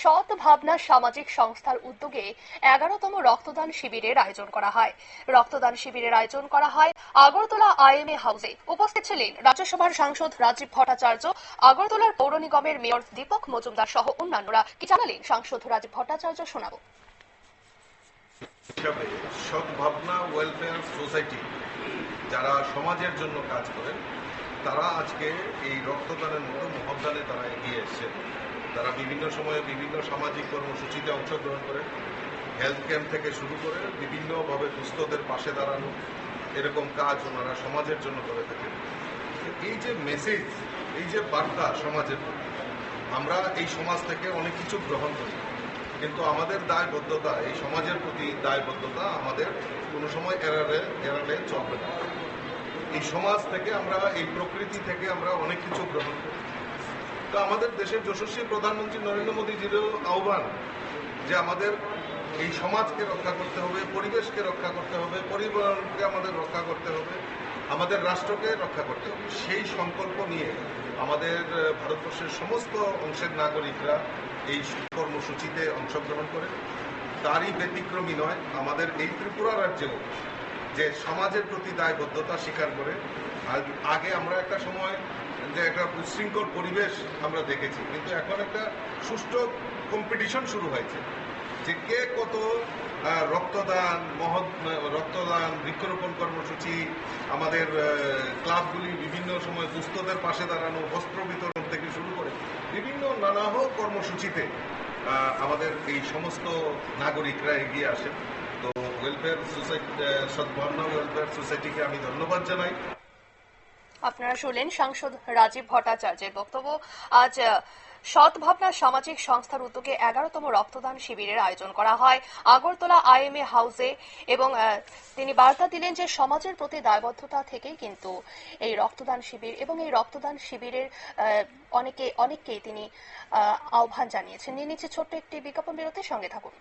সৎ ভাবনা সামাজিক সংস্থার উদ্যোগে এগারোতম রক্তদান শিবিরের আয়োজন করা হয়। রক্তদান শিবিরের আয়োজন করা হয় আগরতলা আইএমএ হাউসে। উপস্থিত ছিলেন রাজ্যসভার সাংসদ রাজীব ভট্টাচার্য, আগরতলার পৌর নিগমের মেয়র দীপক মজুমদার সহ অন্যান্যরা। কি জানালেন সাংসদ রাজীব ভট্টাচার্য শোনাবো। সদ্ভাবনা ওয়েলফেয়ার সোসাইটি যারা সমাজের জন্য কাজ করেন তারা আজকে এই রক্তদানের মতো মহদানে তারা এগিয়ে এসছেন তারা বিভিন্ন সময়ে বিভিন্ন সামাজিক কর্মসূচিতে অংশগ্রহণ করে হেলথ ক্যাম্প থেকে শুরু করে বিভিন্নভাবে দুস্থদের পাশে দাঁড়ানো এরকম কাজ ওনারা সমাজের জন্য করে থাকেন। এই যে মেসেজ এই যে বার্তা সমাজের আমরা এই সমাজ থেকে অনেক কিছু গ্রহণ করি, কিন্তু আমাদের দায়বদ্ধতা, এই সমাজের প্রতি দায়বদ্ধতা আমাদের কোনো সময় এড়ালে এড়ালে চলবে না। এই সমাজ থেকে আমরা, এই প্রকৃতি থেকে আমরা অনেক কিছু গ্রহণ করি। তো আমাদের দেশের যশস্বী প্রধানমন্ত্রী নরেন্দ্র মোদীজিরও আহ্বান যে আমাদের এই সমাজকে রক্ষা করতে হবে, পরিবেশকে রক্ষা করতে হবে, পরিবারকে আমাদের রক্ষা করতে হবে, আমাদের রাষ্ট্রকে রক্ষা করতে হবে। সেই সংকল্প নিয়ে আমাদের ভারতবর্ষের সমস্ত অংশের নাগরিকরা এই কর্মসূচিতে অংশগ্রহণ করে। তারই ব্যতিক্রমী নয়, আমাদের এই ত্রিপুরা রাজ্যেও যে সমাজের প্রতি দায়বদ্ধতা স্বীকার করে। আগে আমরা একটা সময় যে একটা উচ্ছৃঙ্খল পরিবেশ আমরা দেখেছি, কিন্তু এখন একটা সুষ্ঠু কম্পিটিশন শুরু হয়েছে। যে কে কত রক্তদান, মহৎ রক্তদান, বৃক্ষরোপণ কর্মসূচি, আমাদের ক্লাবগুলি বিভিন্ন সময় দুস্থদের পাশে দাঁড়ানো, বস্ত্র বিতরণ থেকে শুরু করে বিভিন্ন নানাহ কর্মসূচিতে আমাদের এই সমস্ত নাগরিকরা এগিয়ে আসেন। ওয়েলফেয়ার সোসাইটি সদ্ভাবনা ওয়েলফেয়ার সোসাইটিকে আমি ধন্যবাদ জানাই। আপনারা শুনলেন সাংসদ রাজীব ভট্টাচার্যের বক্তব্য। আজ আহ, সৎ ভাবনা সামাজিক সংস্থার উদ্যোগে এগারোতম রক্তদান শিবিরের আয়োজন করা হয়। আগরতলা আইএমএ হাউসে এবং তিনি বার্তা দিলেন যে সমাজের প্রতি দায়বদ্ধতা থেকেই কিন্তু এই রক্তদান শিবির এবং এই রক্তদান শিবিরের অনেকে অনেককেই তিনি আহ, আহ্বান জানিয়েছেন। নিয়ে নিচ্ছে ছোট্ট একটি বিজ্ঞাপন বিরতির সঙ্গে থাকুন।